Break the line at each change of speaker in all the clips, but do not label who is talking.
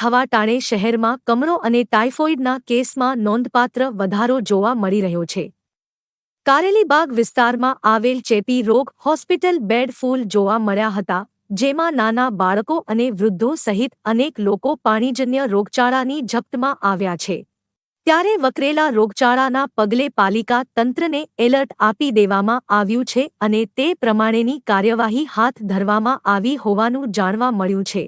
થવા ટાણે શહેરમાં કમળો અને ટાઇફોઇડના કેસમાં નોંધપાત્ર વધારો જોવા મળી રહ્યો છે. કારેલીબાગ વિસ્તારમાં આવેલ ચેપી રોગ હોસ્પિટલ બેડ ફૂલ જોવા મળ્યા હતા, જેમાં નાના બાળકો અને વૃદ્ધો સહિત અનેક લોકો પાણીજન્ય રોગચાળાની ઝપટમાં આવ્યા છે. ત્યારે વકરેલા રોગચાળાના પગલે પાલિકા તંત્રને એલર્ટ આપી દેવામાં આવ્યું છે અને તે પ્રમાણેની કાર્યવાહી હાથ ધરવામાં આવી હોવાનું જાણવા મળ્યું છે.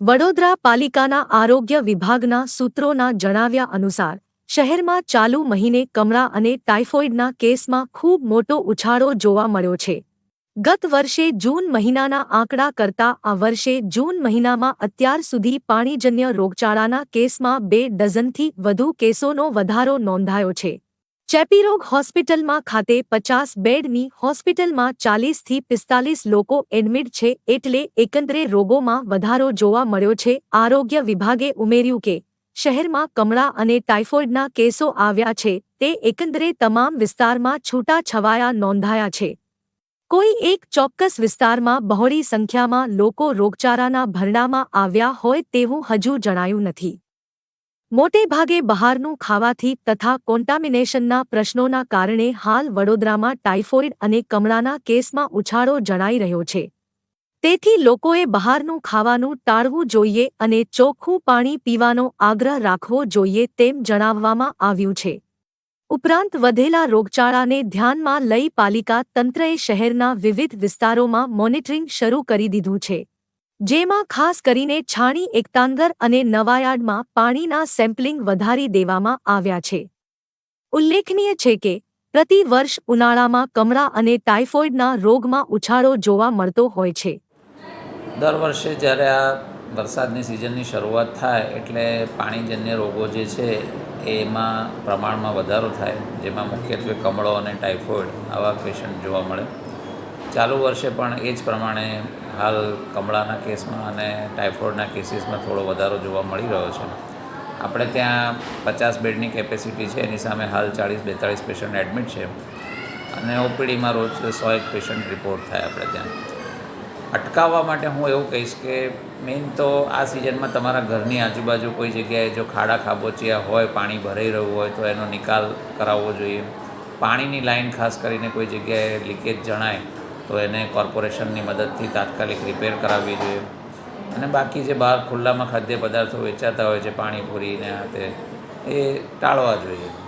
વડોદરા પાલિકાના આરોગ્ય વિભાગના સૂત્રોના જણાવ્યા અનુસાર, શહેરમાં ચાલુ મહિને કમળા અને ટાઇફોઇડના કેસમાં ખૂબ મોટો ઉછાળો જોવા મળ્યો છે. ગત વર્ષે જૂન મહિનાના આંકડા કરતા આ વર્ષે જૂન મહિનામાં અત્યાર સુધી પાણીજન્ય રોગચાળાના કેસમાં બે ડઝનથી વધુ કેસોનો વધારો નોંધાયો છે. ચેપીરોગ હોસ્પિટલમાં ખાતે પચાસ બેડની હોસ્પિટલમાં ચાલીસથી પિસ્તાલીસ લોકો એડમિટ છે એટલે એકંદરે રોગોમાં વધારો જોવા મળ્યો છે. આરોગ્ય વિભાગે ઉમેર્યું કે શહેરમાં કમળા અને ટાઇફોઇડના કેસો આવ્યા છે. તે એકંદરે તમામ વિસ્તારમાં છૂટાછવાયા નોંધાયા છે. કોઈ એક ચોક્કસ વિસ્તારમાં બહોળી સંખ્યામાં લોકો રોગચાળાના ભરડામાં આવ્યા હોય તેવું હજુ જણાયું નથી. મોટેભાગે બહારનું ખાવાથી તથા કોન્ટામિનેશનના પ્રશ્નોના કારણે હાલ વડોદરામાં ટાઇફોઇડ અને કમળાના કેસમાં ઉછાળો જણાઈ રહ્યો છે. તેથી લોકોએ બહારનું ખાવાનું ટાળવું જોઈએ અને ચોખ્ખું પાણી પીવાનો આગ્રહ રાખવો જોઈએ તેમ જણાવવામાં આવ્યું છે. ઉપરાંત વધેલા રોગચાળાને ધ્યાનમાં લઈ પાલિકા તંત્રએ શહેરના વિવિધ વિસ્તારોમાં મોનિટરિંગ શરૂ કરી દીધું છે. જેમાં ખાસ કરીને છાણી એકતાંગર અને નવાયાર્ડમાં પાણીના સેમ્પલિંગ વધારી દેવામાં આવ્યા છે. ઉલ્લેખનીય છે કે, પ્રતિ વર્ષ ઉનાળામાં કમળા અને ટાઇફોઇડના રોગમાં ઉછાળો જોવા મળતો હોય છે.
દર વર્ષે જ્યારે આ વરસાદની સિઝનની શરૂઆત થાય એટલે પાણીજન્ય રોગો જે છે, એમાં પ્રમાણમાં વધારો થાય, જેમાં મુખ્યત્વે કમળો અને ટાઇફોઇડ આવા પેશન્ટ જોવા મળે. ચાલુ વર્ષે પણ એ જ પ્રમાણે હાલ કમળાના કેસમાં અને ટાઇફોઇડના કેસીસમાં થોડો વધારો જોવા મળી રહ્યો છે. આપણે ત્યાં પચાસ બેડની કેપેસિટી છે, એની સામે હાલ ચાળીસ બેતાળીસ પેશન્ટ એડમિટ છે અને ઓપીડીમાં રોજ સો એક પેશન્ટ રિપોર્ટ થાય આપણે ત્યાં. અટકાવવા માટે હું એવું કહીશ કે મેઇન તો આ સિઝનમાં તમારા ઘરની આજુબાજુ કોઈ જગ્યાએ જો ખાડા ખાબોચિયા હોય, પાણી ભરાઈ રહ્યું હોય તો એનો નિકાલ કરાવવો જોઈએ. પાણીની લાઈન ખાસ કરીને કોઈ જગ્યાએ લીકેજ જણાય તો એને કોર્પોરેશનની મદદથી તાત્કાલિક રિપેર કરાવવી જોઈએ. અને બાકી જે બહાર ખુલ્લામાં ખાદ્ય પદાર્થો વેચાતા હોય છે, પાણીપુરી ને આ તે, એ ટાળવા જોઈએ.